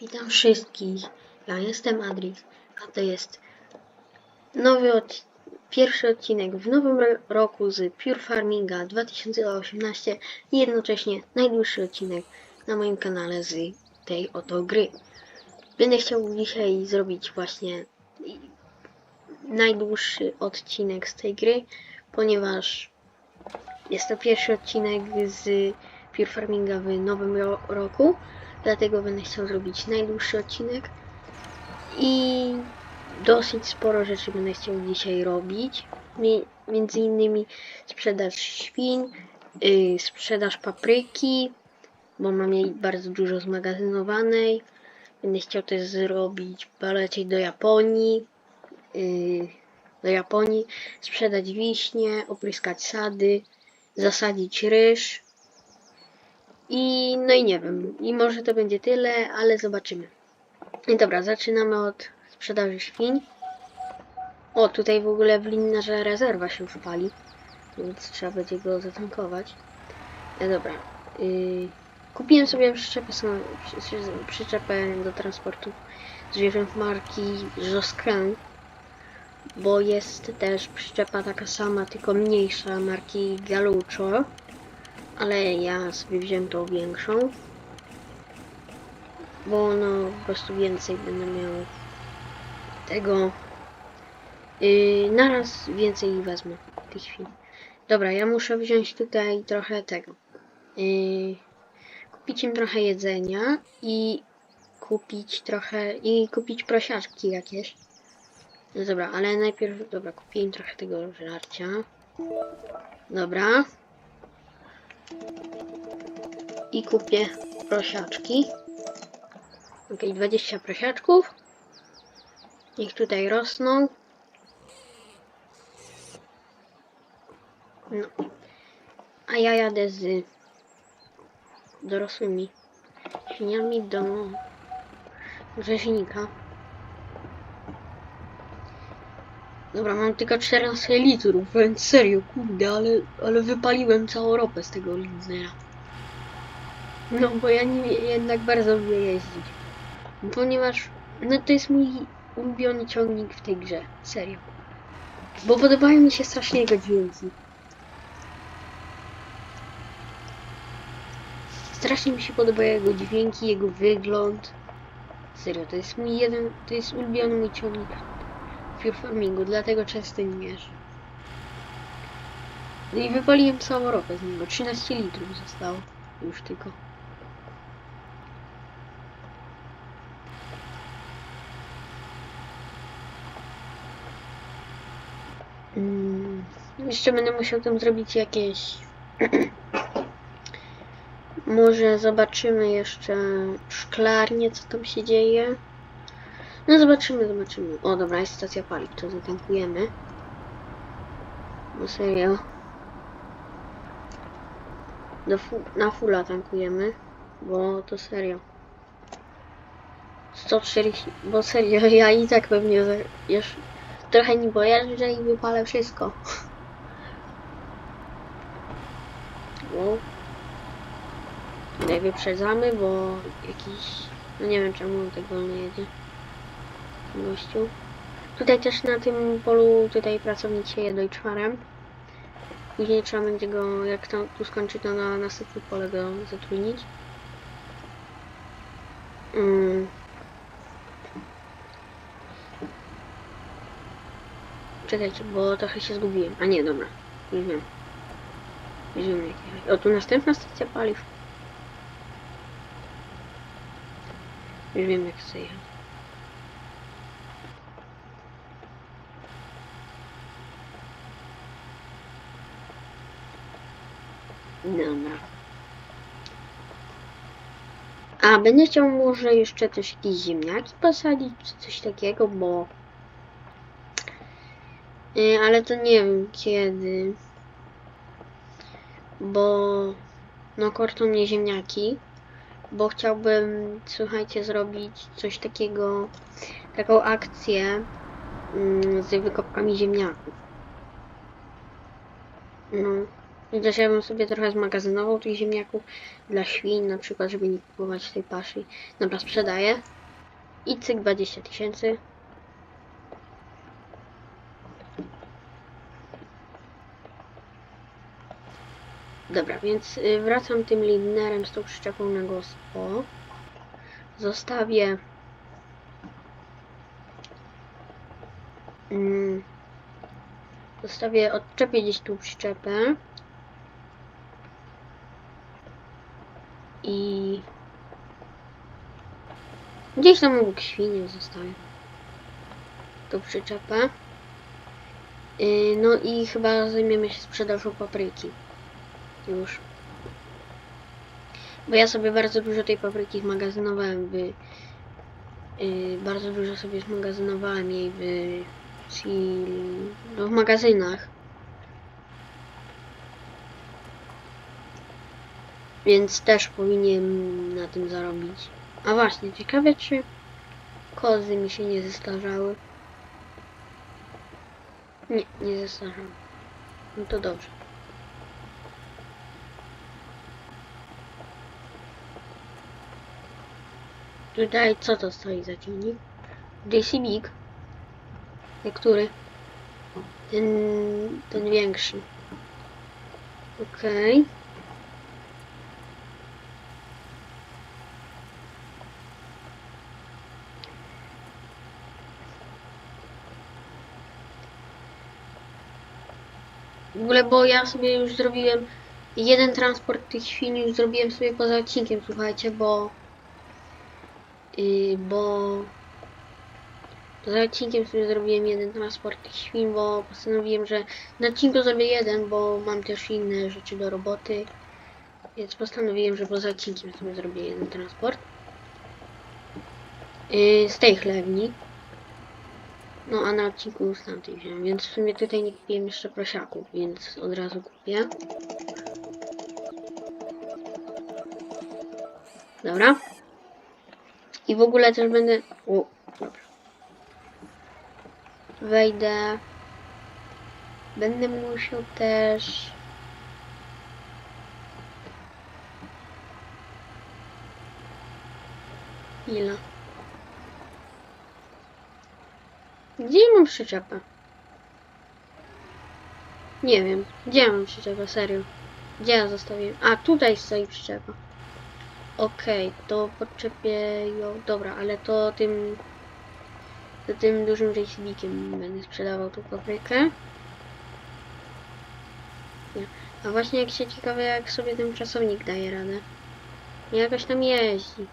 Witam wszystkich. Ja jestem Adris, a to jest nowy odci- pierwszy odcinek w nowym ro- roku z Pure Farminga 2018 i jednocześnie najdłuższy odcinek na moim kanale z tej oto gry. Będę chciał dzisiaj zrobić właśnie najdłuższy odcinek z tej gry, ponieważ jest to pierwszy odcinek z Pure Farminga w nowym ro- roku, dlatego będę chciał zrobić najdłuższy odcinek i dosyć sporo rzeczy będę chciał dzisiaj robić. Mi- Między innymi sprzedaż świń, yy, sprzedaż papryki, bo mam jej bardzo dużo zmagazynowanej. Będę chciał też zrobić, polecieć do Japonii, yy, do Japonii, sprzedać wiśnie, opryskać sady, zasadzić ryż. I no i nie wiem, i może to będzie tyle, ale zobaczymy. I dobra, zaczynamy od sprzedaży świń. O, tutaj w ogóle wlinarza rezerwa się już pali, więc trzeba będzie go zatankować. E, dobra, yy, kupiłem sobie przyczepę, przyczepę do transportu zwierząt marki Josquin, bo jest też przyczepa taka sama, tylko mniejsza marki Galuccio ale ja sobie wziąłem tą większą, bo no po prostu więcej będę miał tego. Yy, naraz więcej wezmę tych chwil. Dobra, ja muszę wziąć tutaj trochę tego. Yy, kupić im trochę jedzenia i kupić trochę i kupić prosiaczki jakieś. No dobra, ale najpierw, dobra, kupię im trochę tego żarcia. Dobra, i kupię prosiaczki. Ok, 20 prosiaczków. Niech tutaj rosną. No. A ja jadę z dorosłymi świniami do rzeźnika. Dobra, mam tylko 14 litrów, więc serio, kurde, ale, ale wypaliłem całą ropę z tego Lindnera. No, bo ja nie, jednak bardzo lubię jeździć. Ponieważ, no to jest mój ulubiony ciągnik w tej grze, serio. Bo podobają mi się strasznie jego dźwięki. Strasznie mi się podobają jego dźwięki, jego wygląd. Serio, to jest mój jeden, to jest ulubiony mój ciągnik Farmingu, dlatego często nim jeżdżę. No i wypaliłem całą ropę z niego, 13 litrów zostało już tylko. Mm, Jeszcze będę musiał tam zrobić jakieś. Może zobaczymy jeszcze szklarnię, co tam się dzieje. No zobaczymy, zobaczymy. O dobra, jest stacja paliw, to zatankujemy. No serio. Do fu na fulla tankujemy, bo to serio. 140, bo serio, ja i tak pewnie jeszcze trochę nie pojeżdżę i wypalę wszystko. Wow. Tutaj wyprzedzamy, bo jakiś... No nie wiem czemu on tak wolno jedzie. Gościu. Tutaj też na tym polu tutaj pracownik sieje dojczwarem. Później trzeba będzie go, jak to tu skończy, to na następne pole go zatrudnić. Mm. Czekajcie, bo trochę się zgubiłem. A nie, dobra. Już wiem. Już wiem jak jechać. O, tu następna stacja paliw. Już wiem jak chcę jechać. Dobra. A, będę chciał może jeszcze też jakieś ziemniaki posadzić, czy coś takiego, bo... Y, ale to nie wiem kiedy. Bo... No, korczą mnie ziemniaki. Bo chciałbym, słuchajcie, zrobić coś takiego... Taką akcję mm, z wykopkami ziemniaków. No. Chociaż ja bym sobie trochę zmagazynował tych ziemniaków dla świń, na przykład, żeby nie kupować tej paszy. Dobra, sprzedaję. I cyk 20 tysięcy. Dobra, więc y, wracam tym linerem z tą przyczepą na gospo. Zostawię mm, zostawię, odczepię gdzieś tu przyczepę i gdzieś tam obok świnie zostawię tą przyczepę. Yy, no i chyba zajmiemy się sprzedażą papryki. Już. Bo ja sobie bardzo dużo tej papryki zmagazynowałem w... Yy, bardzo dużo sobie zmagazynowałem jej w... No, w magazynach. Więc też powinien na tym zarobić. A właśnie, ciekawe czy kozy mi się nie zestarzały. Nie, nie zestarzały. No to dobrze. Tutaj co to stoi za silnik? JC Big. Który? Ten, ten większy. Okej. W ogóle, bo ja sobie już zrobiłem jeden transport tych świn już zrobiłem sobie poza odcinkiem, słuchajcie, bo yy, bo poza odcinkiem sobie zrobiłem jeden transport tych świn, bo postanowiłem, że na odcinku zrobię jeden, bo mam też inne rzeczy do roboty, więc postanowiłem, że poza odcinkiem sobie zrobię jeden transport yy, z tej chlewni. No a na odcinku z tamtej wziąłem, więc w sumie tutaj nie kupiłem jeszcze prosiaków, więc od razu kupię. Dobra. I w ogóle też będę... O, dobra. Wejdę. Będę musiał też... Ile? Gdzie mam przyczepę? Nie wiem. Gdzie mam przyczepę? Serio. Gdzie ja zostawiłem? A, tutaj stoi przyczepa. Okej, to podczepię ją. Dobra, ale to tym... To tym dużym JCB-kiem będę sprzedawał tą paprykę. Nie. A właśnie jak się ciekawe, jak sobie ten czasownik daje radę. Jakoś tam jeździ.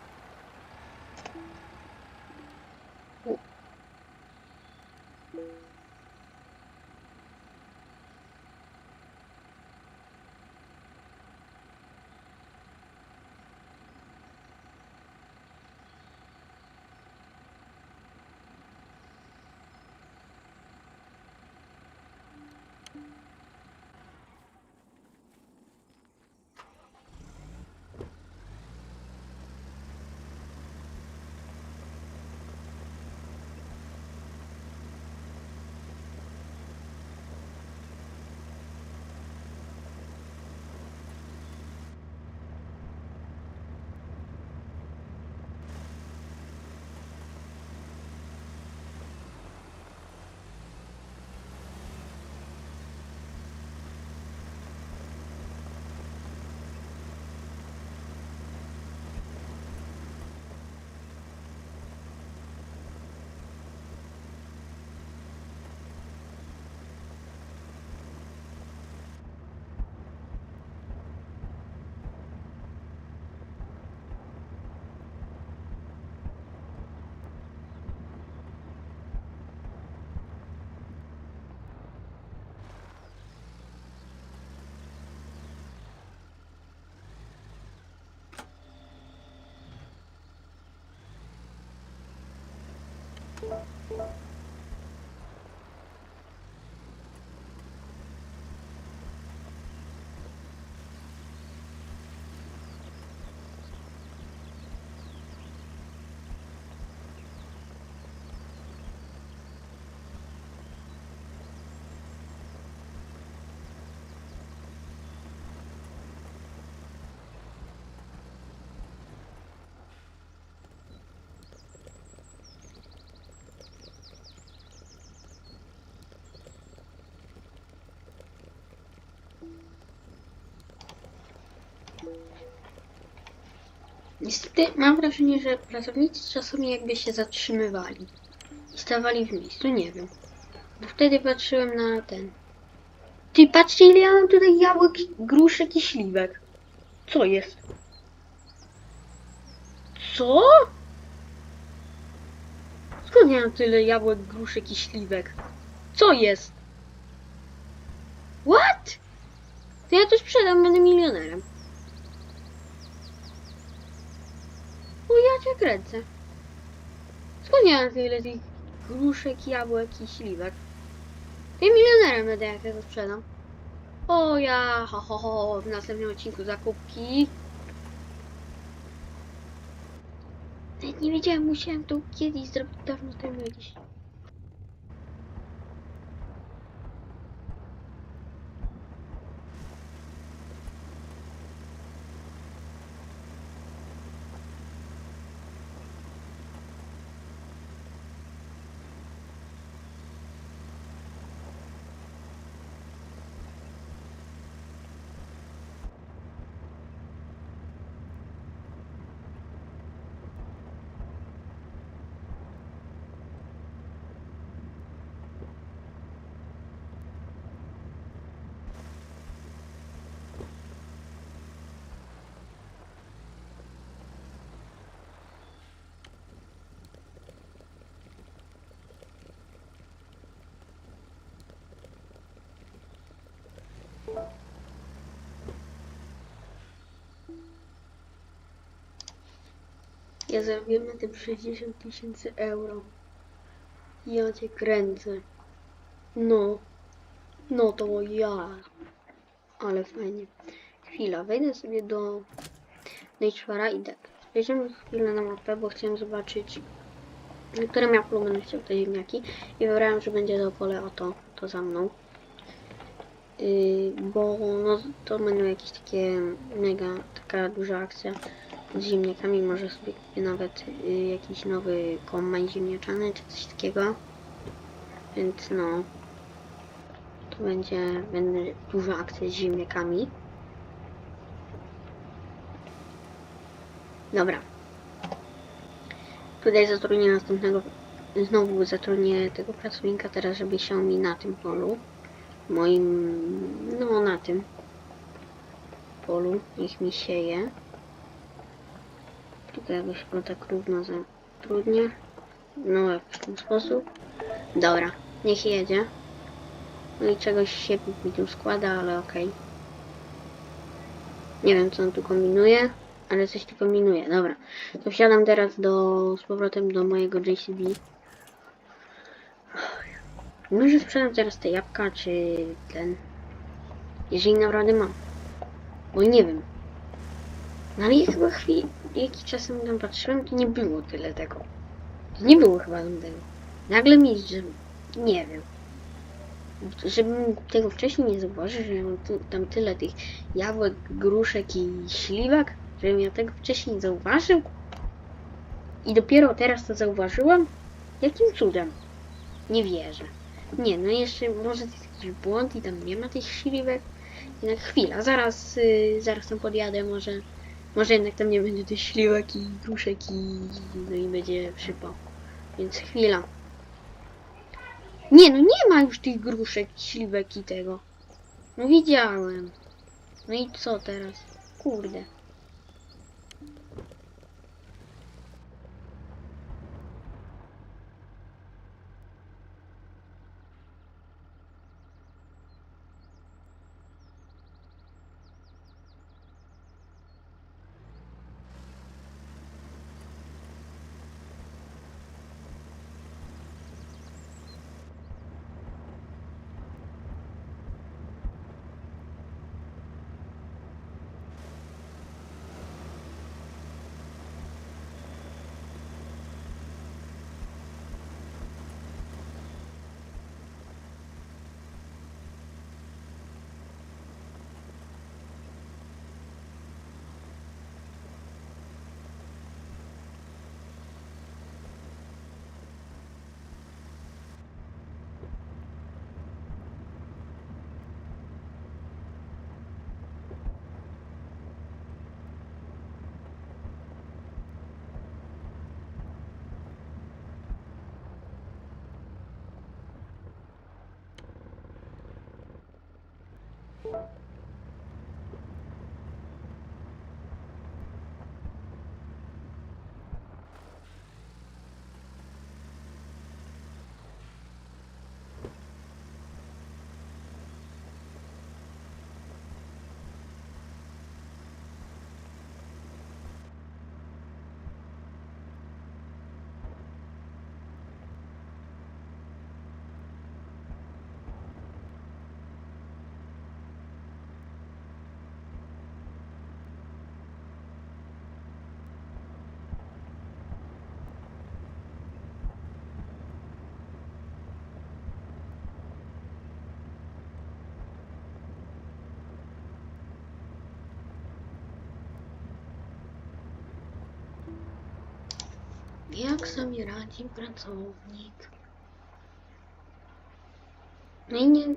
Niestety mam wrażenie, że pracownicy czasami jakby się zatrzymywali i stawali w miejscu, nie wiem. Bo wtedy patrzyłem na ten. Ty patrzcie ile ja mam tutaj jabłek, gruszek i śliwek. Co jest? Co? Skąd ja mam tyle jabłek, gruszek i śliwek? Co jest? What? To ja to sprzedam, będę milionerem. O ja cię kręcę. Skąd ja mam tyle tych gruszek, jabłek i śliwek? Ja milionerem będę jak ja to sprzedam. O ja, ho ho ho, w następnym odcinku zakupki. Nawet nie wiedziałem, musiałem to kiedyś zrobić dawno temu gdzieś. Ja zarobiłem na tym 60 tysięcy euro. Ja cię kręcę. No. No to ja. Ale fajnie. Chwila, wejdę sobie do Naturera i tak. Wejdziemy chwilę na mapę, bo chciałem zobaczyć, które miał będę chciał te ziemniaki. I wybrałem, że będzie to pole oto, to za mną. Yy, bo no, to będą jakieś takie mega, taka duża akcja z ziemniakami. Może sobie kupię nawet y, jakiś nowy kombajn ziemniaczany czy coś takiego. Więc no, to będzie, będzie duża akcja z ziemniakami. Dobra. Tutaj zatrudnię następnego, znowu zatrudnię tego pracownika teraz, żeby siał mi na tym polu. Moim, no na tym polu, niech mi sieje. Tutaj jakoś go tak równo zatrudnię. No w ten sposób. Dobra, niech jedzie. No i czegoś się mi tu składa, ale okej. Nie wiem co on tu kombinuje, ale coś tu kombinuje. Dobra, to wsiadam teraz do, z powrotem do mojego JCB. Może sprzedam teraz te jabłka, czy ten... Jeżeli naprawdę mam. Bo nie wiem. No ale ja chyba chwili, jakiś czas temu tam patrzyłem, to nie było tyle tego. To nie było chyba tego. Nagle mi, że nie wiem. Żebym tego wcześniej nie zauważył, że mam tu, tam tyle tych jabłek, gruszek i śliwek, żebym ja tego wcześniej nie zauważył. I dopiero teraz to zauważyłem? Jakim cudem? Nie wierzę. Nie, no jeszcze może to jest jakiś błąd i tam nie ma tych śliwek. Jednak chwila, zaraz, y, zaraz tam podjadę, może, może jednak tam nie będzie tych śliwek i gruszek i, no i będzie przypał. Więc chwila. Nie, no nie ma już tych gruszek, śliwek i tego. No widziałem. No i co teraz? Kurde. Jak sobie radzi pracownik? No i nie...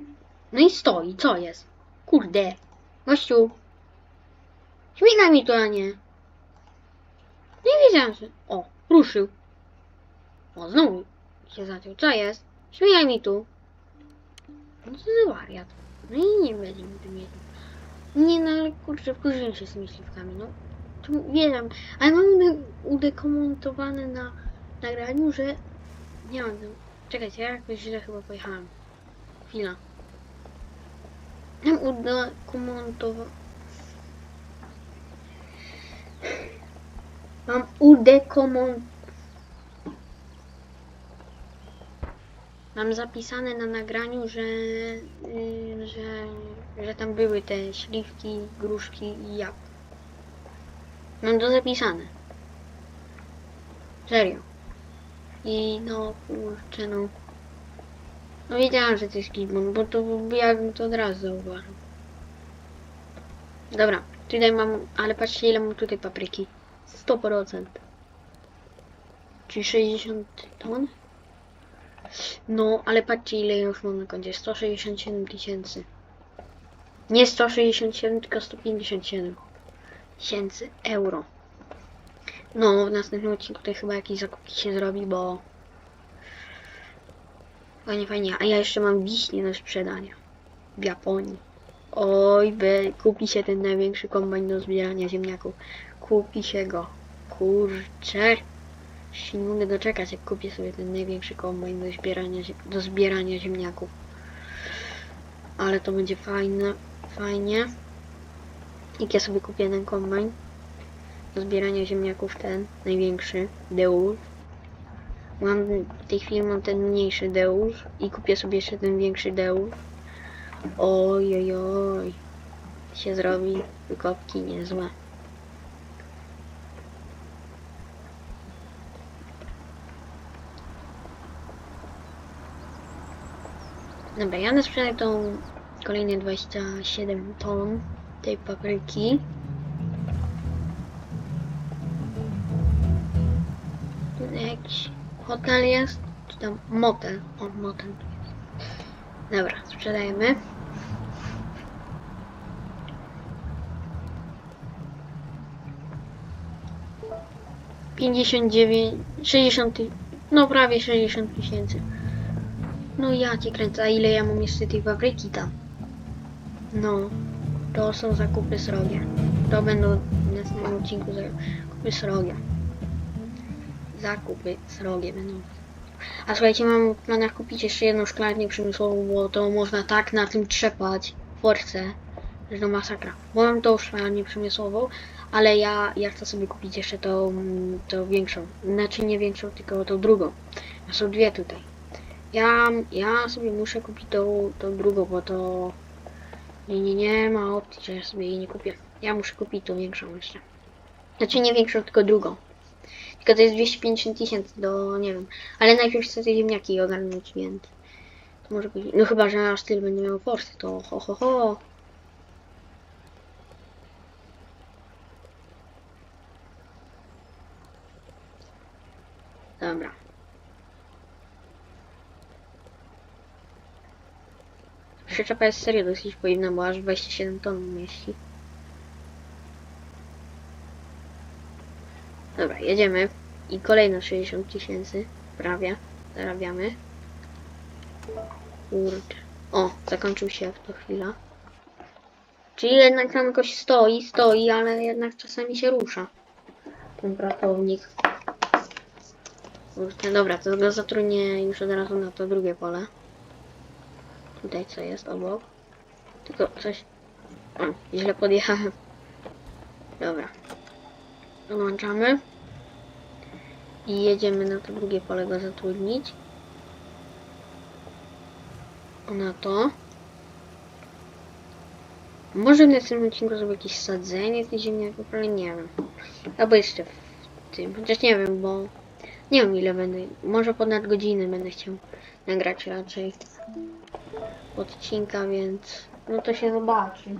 No i stoi, co jest? Kurde. Gościu. Śmigaj mi tu, a nie. Nie wiedziałem, że... O, ruszył. O, znowu się zaciął. Co jest? Śmigaj mi tu. No to za wariat. No i nie będzie mi tu mieć. Nie no, ale kurczę, wkurzyłem się z tymi śliwkami, To wiem, ale mam ude- udekomentowane na nagraniu, że... Nie mam. Czekajcie, ja jakoś źle chyba pojechałem. Chwila. Mam udekomentowane... Mam udekomont... Mam zapisane na nagraniu, że, yy, że, że tam były te śliwki, gruszki i jabłka. Mam to zapisane. Serio. I no kurczę no. No wiedziałam, że to jest gibon, bo to ja bym to od razu zauważył. Dobra, tutaj mam, ale patrzcie ile mam tutaj papryki. 100%. Czyli 60 ton? No, ale patrzcie ile już mam na koncie. 167 tysięcy. Nie 167, tylko 157 tysięcy euro. No, w następnym odcinku tutaj chyba jakieś zakupki się zrobi, bo... Fajnie, fajnie. A ja jeszcze mam wiśnie do sprzedania. W Japonii. Oj, by kupi się ten największy kombajn do zbierania ziemniaków. Kupi się go. Kurczę. Się nie mogę doczekać, jak kupię sobie ten największy kombajn do zbierania, do zbierania ziemniaków. Ale to będzie fajne, fajnie. Jak ja sobie kupię ten kombajn do zbierania ziemniaków, ten największy, Deus. Mam w tej chwili mam ten mniejszy Deus i kupię sobie jeszcze ten większy Deus. Oj, oj, oj. Się zrobi wykopki niezłe. Dobra, ja sprzedaję tą kolejne 27 ton tej papryki. Tutaj jakiś hotel jest, czy tam motel. O, motel tu jest. Dobra, sprzedajemy. Pięćdziesiąt dziewięć, sześćdziesiąt, no prawie sześćdziesiąt tysięcy. No ja cię kręcę, a ile ja mam jeszcze tej fabryki tam? No, to są zakupy srogie. To będą w następnym odcinku zakupy srogie. Zakupy srogie będą. A słuchajcie, mam w planach kupić jeszcze jedną szklarnię przemysłową, bo to można tak na tym trzepać w force, że to masakra. Bo mam tą szklarnię przemysłową, ale ja, ja chcę sobie kupić jeszcze tą, tą większą. Znaczy nie większą, tylko tą drugą. Są dwie tutaj. Ja, ja sobie muszę kupić tą, tą drugą, bo to nie, nie, nie ma opcji, że ja sobie jej nie kupię. Ja muszę kupić tą większą jeszcze. Znaczy nie większą, tylko drugą. Tylko to jest 250 tysięcy do, nie wiem. Ale najpierw chcę te ziemniaki ogarnąć, więc to może no chyba, że nasz styl będzie miał forsy, to ho, ho, ho. Dobra. Przyczepa jest serio dosyć pojemna, bo aż 27 ton mieści. Dobra, jedziemy. I kolejne 60 tysięcy. Prawie. Zarabiamy. Kurde. O, zakończył się w to chwila. Czyli jednak tam jakoś stoi, stoi, ale jednak czasami się rusza. Ten pracownik. Kurde, dobra, to go zatrudnię już od razu na to drugie pole. Tutaj co jest obok. Tylko coś... O, źle podjechałem. Dobra. Dołączamy. I jedziemy na to drugie pole go zatrudnić. Na to. Może w następnym odcinku zrobię jakieś sadzenie tych ziemniaków, ale nie wiem. Albo jeszcze w tym, chociaż nie wiem, bo nie wiem ile będę, może ponad godziny będę chciał nagrać raczej odcinka, więc no to się zobaczy.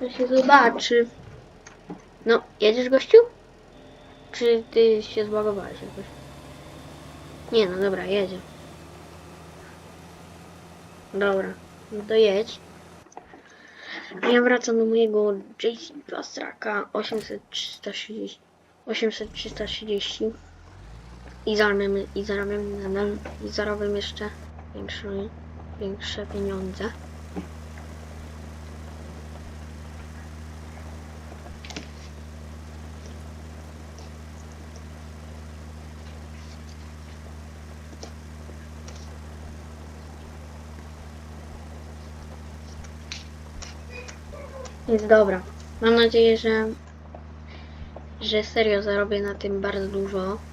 To się zobaczy. No, jedziesz gościu? Czy ty się zbagowałeś jakoś? Nie no, dobra, jedzie. Dobra, no to jedź. A ja wracam do mojego JC Plastraka 800 330 800 330 i zarabiam, i nadal i zarabiam jeszcze większe, większe pieniądze. Więc dobra. Mam nadzieję, że że serio zarobię na tym bardzo dużo.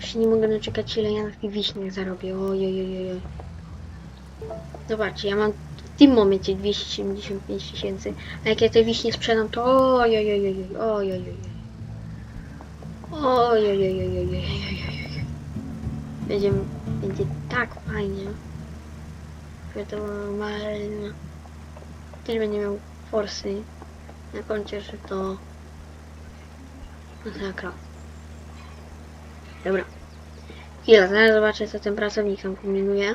Już nie mogę doczekać ile ja na tych wiśniach zarobię. Ojojojoj. Zobaczcie, ja mam w tym momencie 275 tysięcy, a jak ja te wiśnie sprzedam, to ojojojoj, ojojojoj. Ojojojojoj. Będzie, będzie tak fajnie. to normalnie. Też będzie miał forsy na koncie, że to masakra. Dobra. Chwila, zaraz zobaczę co ten pracownik tam kombinuje.